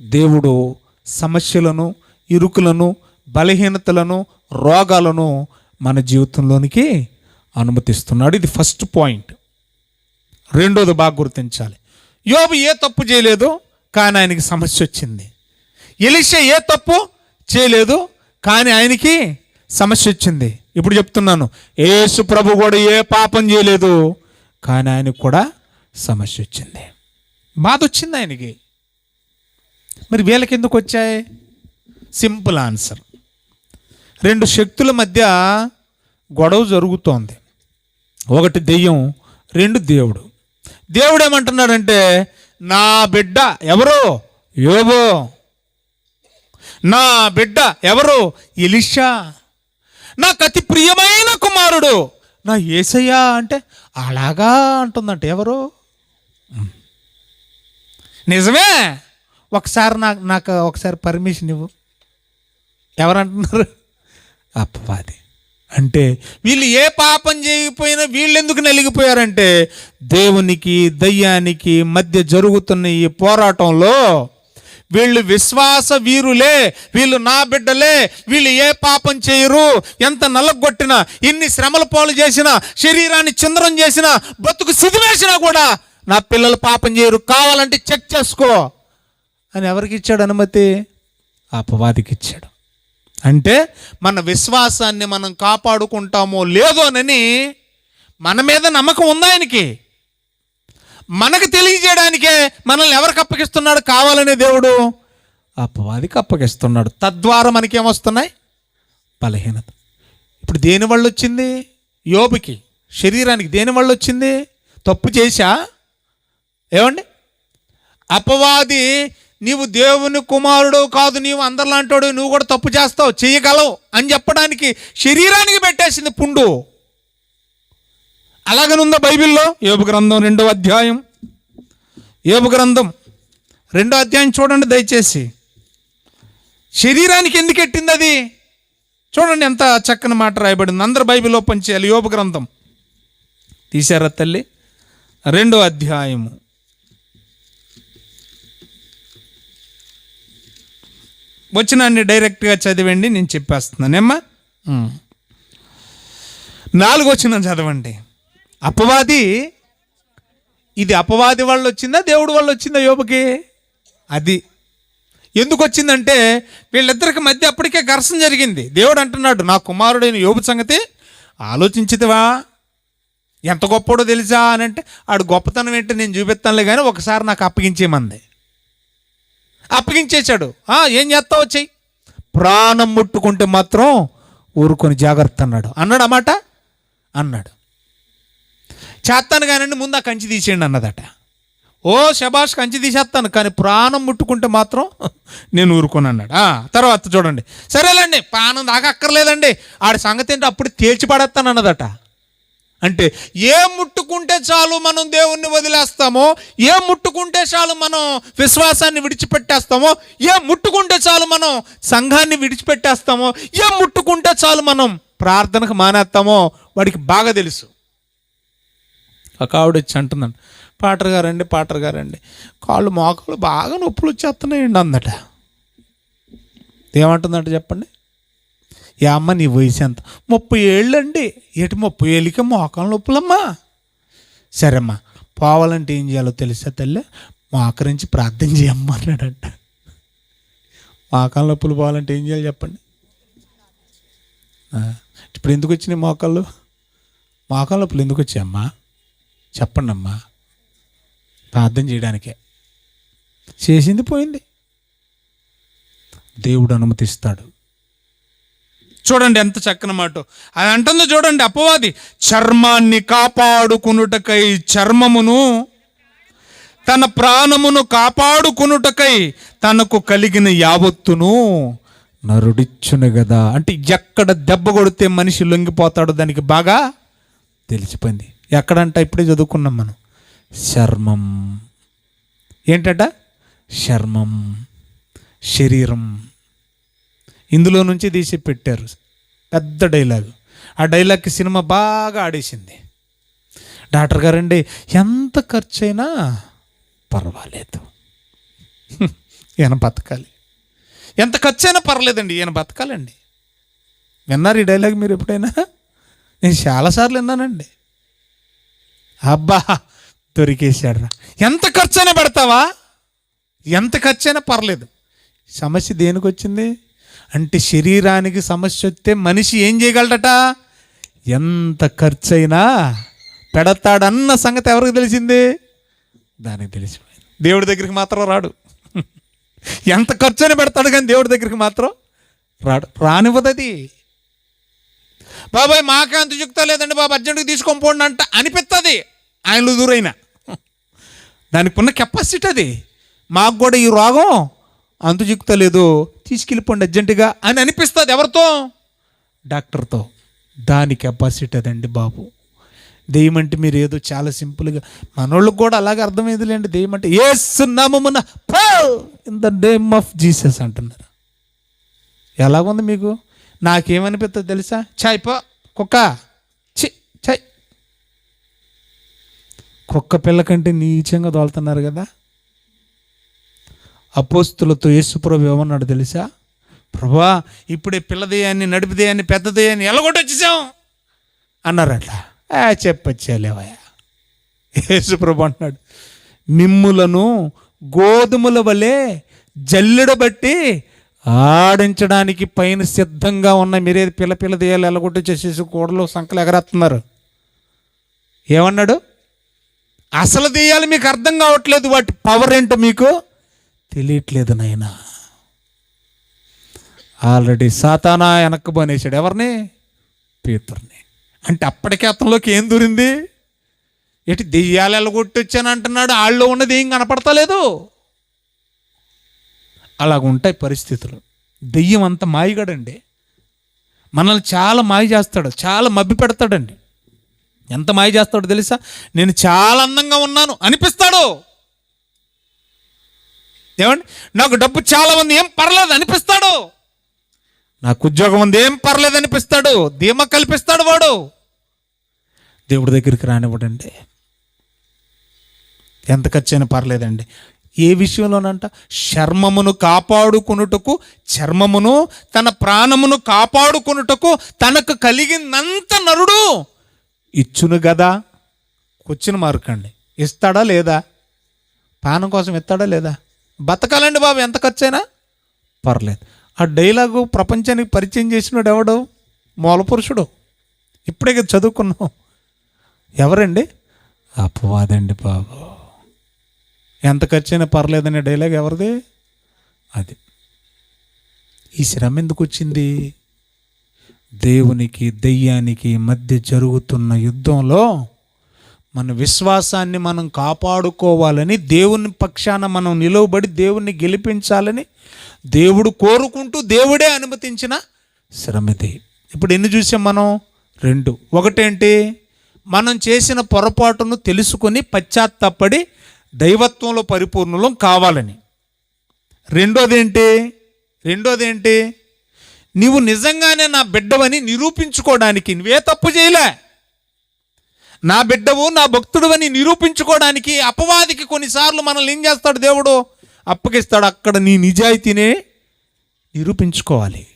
దేవుడు సమస్యలను ఇరుకులను బలహీనతలను రోగాలను మన జీవితంలోనికి అనుమతిస్తున్నాడు. ఇది ఫస్ట్ పాయింట్. రెండోది బాగా గుర్తించాలి. యోబు ఏ తప్పు చేయలేదు కానీ ఆయనకి సమస్య వచ్చింది. ఎలిషా ఏ తప్పు చేయలేదు కానీ ఆయనకి సమస్య వచ్చింది. ఇప్పుడు చెప్తున్నాను యేసు ప్రభు కూడా ఏ పాపం చేయలేదు కానీ ఆయనకు కూడా సమస్య వచ్చింది. బాధ వచ్చింది ఆయనకి. మరి వీళ్ళకి ఎందుకు వచ్చాయి? Simple answer. రెండు శక్తుల మధ్య గొడవ జరుగుతోంది. ఒకటి దెయ్యం రెండు దేవుడు. దేవుడు ఏమంటున్నాడంటే నా బిడ్డ ఎవరు? యోబో. నా బిడ్డ ఎవరు? ఎలిషా. నాకు అతి ప్రియమైన కుమారుడు. నా ఏసయ్యా అంటే అలాగా అంటుందంట ఎవరు? నిజమే. ఒకసారి నాకు నాకు ఒకసారి పర్మిషన్ ఇవ్వు. ఎవరంటున్నారు? అప్పవాది అంటే వీళ్ళు ఏ పాపం చేయకపోయినా వీళ్ళు ఎందుకు నలిగిపోయారంటే దేవునికి దయ్యానికి మధ్య జరుగుతున్న ఈ పోరాటంలో వీళ్ళు విశ్వాస వీరులే వీళ్ళు నా బిడ్డలే వీళ్ళు ఏ పాపం చేయరు ఎంత నల్లగొట్టినా ఎన్ని శ్రమల పాలు చేసినా శరీరాన్ని చిందరం చేసినా బతుకు సిదివేసినా కూడా నా పిల్లలు పాపం చేయరు. కావాలంటే చెక్ చేసుకో. అని ఎవరికి ఇచ్చాడు అనుమతి? అపవాదికి ఇచ్చాడు అంటే మన విశ్వాసాన్ని మనం కాపాడుకుంటామో లేదోనని మన మీద నమ్మకం ఉందా ఆయనకి? మనకు తెలియజేయడానికే మనల్ని ఎవరికి అప్పగిస్తున్నాడు కావాలనే దేవుడు? అపవాదికి అప్పగిస్తున్నాడు. తద్వారా మనకేమొస్తున్నాయి బలహీనత. ఇప్పుడు దేని వల్ల వచ్చింది? యోబుకి. శరీరానికి దేని వల్ల వచ్చింది? తప్పు చేశా? ఏమండి? అపవాది నీవు దేవుని కుమారుడు కాదు నీవు అందరిలాంటోడు నువ్వు కూడా తప్పు చేస్తావు చేయగలవు అని చెప్పడానికి శరీరానికి పెట్టేసింది పుండు. అలాగనుందా బైబిల్లో? యోబు గ్రంథం రెండో అధ్యాయం. యోబు గ్రంథం రెండో అధ్యాయం చూడండి దయచేసి. శరీరానికి ఎందుకు ఎట్టింది అది? చూడండి ఎంత చక్కని మాట రాయబడింది. అందరు బైబిల్ ఓపెన్ చేయాలి. యోపు గ్రంథం. తీశారా తల్లి? రెండో అధ్యాయము. వచ్చినాన్ని డైరెక్ట్గా చదివండి నేను చెప్పేస్తున్నానేమ్మా. నాలుగు వచ్చిన చదవండి. అపవాది ఇది అపవాది వల్ల వచ్చిందా దేవుడి వల్ల వచ్చిందా యోబుకి? అది. ఎందుకు వచ్చిందంటే వీళ్ళిద్దరికి మధ్య అప్పటికే ఘర్షణ జరిగింది. దేవుడు అంటున్నాడు నా కుమారుడైన యోబు సంగతి ఆలోచించితివా? ఎంత గొప్పడో తెలుసా? అని అంటే ఆడు గొప్పతనం ఏంటో నేను చూపిస్తానులే కానీ ఒకసారి నాకు అప్పగించేమంది అప్పగించేశాడు. ఏం చేస్తావు వచ్చాయి ప్రాణం ముట్టుకుంటే మాత్రం ఊరుకొని జాగ్రత్త అన్నాడు. అన్నాడు అన్నమాట అన్నాడు. చేస్తాను కానండి ముందు ఆ కంచి తీసేయండి అన్నదట. ఓ శబాష్ కంచి తీసేస్తాను కానీ ప్రాణం ముట్టుకుంటే మాత్రం నేను ఊరుకొని అన్నాడు. తర్వాత చూడండి. సరేలేండి ప్రాణం దాకా అక్కర్లేదండి. ఆడి సంగతి ఏంటో అప్పుడు తేల్చి పడేస్తాను అన్నదట. అంటే ఏ ముట్టుకుంటే చాలు మనం దేవుణ్ణి వదిలేస్తామో ఏ ముట్టుకుంటే చాలు మనం విశ్వాసాన్ని విడిచిపెట్టేస్తామో ఏ ముట్టుకుంటే చాలు మనం సంఘాన్ని విడిచిపెట్టేస్తామో ఏ ముట్టుకుంటే చాలు మనం ప్రార్థనకు మానేస్తామో వాడికి బాగా తెలుసు. ఒక ఆవిడ వచ్చి అంటుందండి పాటర్ గారండి పాటర్ గారండి కాళ్ళు మోకాళ్ళు బాగా నొప్పులు వచ్చేస్తున్నాయండి అందట. ఏమంటుందంట చెప్పండి? ఏ అమ్మ నీ వయసు ఎంత? ముప్పై ఏళ్ళండి. ఎటు ముప్పై ఏళ్ళకి మోకం నొప్పులమ్మా? సరేమ్మా. పోవాలంటే ఏం చేయాలో తెలుసా తల్లి? మోకరించి ప్రార్థన చేయమ్మా అన్నాడంట. మోకాల నొప్పులు పోవాలంటే ఏం చేయాలి చెప్పండి? ఇప్పుడు ఎందుకు వచ్చినాయి మోకాళ్ళు? మోకాల నొప్పులు ఎందుకు వచ్చాయమ్మా? చెప్పండి అమ్మా ప్రార్థన చేయడానికే. చేసింది పోయింది. దేవుడు అనుమతిస్తాడు. చూడండి ఎంత చక్కని మాట. అది అంటుందో చూడండి అపవాది చర్మాన్ని కాపాడుకునుటకై చర్మమును తన ప్రాణమును కాపాడుకునుటకై తనకు కలిగిన యావత్తును నరుడిచ్చును కదా అంటే ఎక్కడ దెబ్బ కొడితే మనిషి లొంగిపోతాడో దానికి బాగా తెలిసిపోయింది. ఎక్కడంట ఇప్పుడే చదువుకున్నాం మనం. చర్మం. ఏంటట? చర్మం. శరీరం. ఇందులో నుంచి తీసి పెట్టారు. పెద్ద డైలాగ్. ఆ డైలాగ్కి సినిమా బాగా ఆడేసింది. డాక్టర్ గారండి ఎంత ఖర్చు అయినా పర్వాలేదు. ఈయన బతకాలి. ఎంత ఖర్చు అయినా పర్లేదండి ఈయన బతకాలండి. విన్నారు ఈ డైలాగ్ మీరు ఎప్పుడైనా? నేను చాలాసార్లు విన్నానండి. అబ్బా దొరికేశాడు ఎంత ఖర్చైనా పెడతావా? ఎంత ఖర్చైనా పర్లేదు. సమస్య దేనికి వచ్చింది అంటే శరీరానికి సమస్య వస్తే మనిషి ఏం చేయగలడట? ఎంత ఖర్చు అయినా పెడతాడన్న సంగతి ఎవరికి తెలిసింది? దానికి తెలిసిపోయింది. దేవుడి దగ్గరికి మాత్రం రాడు. ఎంత ఖర్చు అయినా పెడతాడు కానీ దేవుడి దగ్గరికి మాత్రం రాడు. రానివ్వదది. బాబాయ్ మాకే అంత యుక్త లేదండి బాబు. అర్జెంటుగా తీసుకొని పోండి అంట అనిపిస్తుంది ఆయనలో దూరైనా. దానికి ఉన్న కెపాసిటీ అది. మాకు కూడా ఈ రోగం అంతుచిక్త లేదు. తీసుకెళ్ళిపోండి అర్జెంటుగా అని అనిపిస్తుంది ఎవరితో? డాక్టర్తో. దాని కెపాసిటీ అదండి బాబు. దెయ్యం అంటే మీరు ఏదో చాలా సింపుల్గా మనోళ్ళకి కూడా అలాగే అర్థమైందిలేండి దెయ్యం అంటే ఏ నామమున in the name of Jesus అంటున్నారు. ఎలాగుంది మీకు? నాకేమనిపిస్తుంది తెలుసా? చాయ్ పో. కుక్క. చి చాయ్ కుక్క పిల్ల కంటే నీచంగా దోలుతున్నారు కదా. అపోస్తులతో యేసుప్రభు ఏమన్నాడు తెలుసా? ప్రభా ఇప్పుడే పిల్లదేయాన్ని నడిపిదేయాన్ని పెద్దదేయాన్ని ఎలాగొట్టొచ్చేసాం అన్నారట. చెప్పచ్చేలేవయ్యా. యేసుప్రభు అంటున్నాడు మిమ్ములను గోధుమల వలె జల్లెడబట్టి ఆడించడానికి పైన సిద్ధంగా ఉన్న మీరే పిల్ల పిల్ల దేయాలి ఎలగొట్టి చేసేసి కూడలు సంకలు ఎగరేస్తున్నారు. ఏమన్నాడు? అసలు దేయాలి మీకు అర్థం కావట్లేదు వాటి పవర్ ఏంటో మీకు? తెలియట్లేదు నాయనా. ఆల్రెడీ సాతానా వెనక్కు బనేసాడు ఎవరిని? పీతుర్ని. అంటే అప్పటికే అతనిలోకి ఏం దూరింది? ఎటు దెయ్యాలు ఎలగొట్టొచ్చాను అంటున్నాడు. ఆళ్ళలో ఉన్నది ఏం కనపడతలేదు. అలాగుంటాయి పరిస్థితులు. దెయ్యం అంత మాయగాడండి. మనల్ని చాలా మాయ చేస్తాడు. చాలా మబ్బి పెడతాడండి. ఎంత మాయ చేస్తాడో తెలుసా? నేను చాలా అందంగా ఉన్నాను. అనిపిస్తాడు. ఏమండి? నాకు డబ్బు చాలా ఉంది ఏం పర్లేదు అనిపిస్తాడు. నాకు ఉద్యోగం ఉంది ఏం పర్లేదు అనిపిస్తాడు. ధీమా కల్పిస్తాడు వాడు. దేవుడి దగ్గరికి రానివ్వడండి. ఎంత ఖర్చైనా పర్లేదండి. ఏ విషయంలోనంట? చర్మమును కాపాడుకునుటకు చర్మమును తన ప్రాణమును కాపాడుకునుటకు తనకు కలిగినంత నరుడు ఇచ్చును గదా? కూర్చుని మార్కండి ఇస్తాడా లేదా? పానం కోసం ఇస్తాడా లేదా? బతకాలండి బాబు ఎంత ఖర్చైనా? పర్లేదు. ఆ డైలాగు ప్రపంచానికి పరిచయం చేసినాడు ఎవడు? మూలపురుషుడు. ఇప్పుడే కదా చదువుకున్నాం. ఎవరండి? అపవాదండి బాబు. ఎంత ఖర్చైనా పర్లేదనే డైలాగ్ ఎవరిది? అది. ఈ శ్రమ ఎందుకు వచ్చింది? దేవునికి దెయ్యానికి మధ్య జరుగుతున్న యుద్ధంలో మన విశ్వాసాన్ని మనం కాపాడుకోవాలని దేవుని పక్షాన మనం నిలువబడి దేవుణ్ణి గెలిపించాలని దేవుడు కోరుకుంటూ దేవుడే అనుమతించిన శ్రమది. ఇప్పుడు ఎన్ని చూసాం మనం? రెండు. ఒకటేంటి? మనం చేసిన పొరపాటును తెలుసుకొని పశ్చాత్తాపడి దైవత్వంలో పరిపూర్ణలం కావాలని. రెండోదేంటి? రెండోదేంటి? నీవు నిజంగానే నా బిడ్డవని నిరూపించుకోవడానికి నువ్వే తప్పు చేయలే. నా బిడ్డవు నా భక్తుడు అని నిరూపించుకోవడానికి అపవాదికి కొన్నిసార్లు మనల్ని ఏం చేస్తాడు దేవుడు? అప్పగిస్తాడు. అక్కడ నీ నిజాయితీనే నిరూపించుకోవాలి.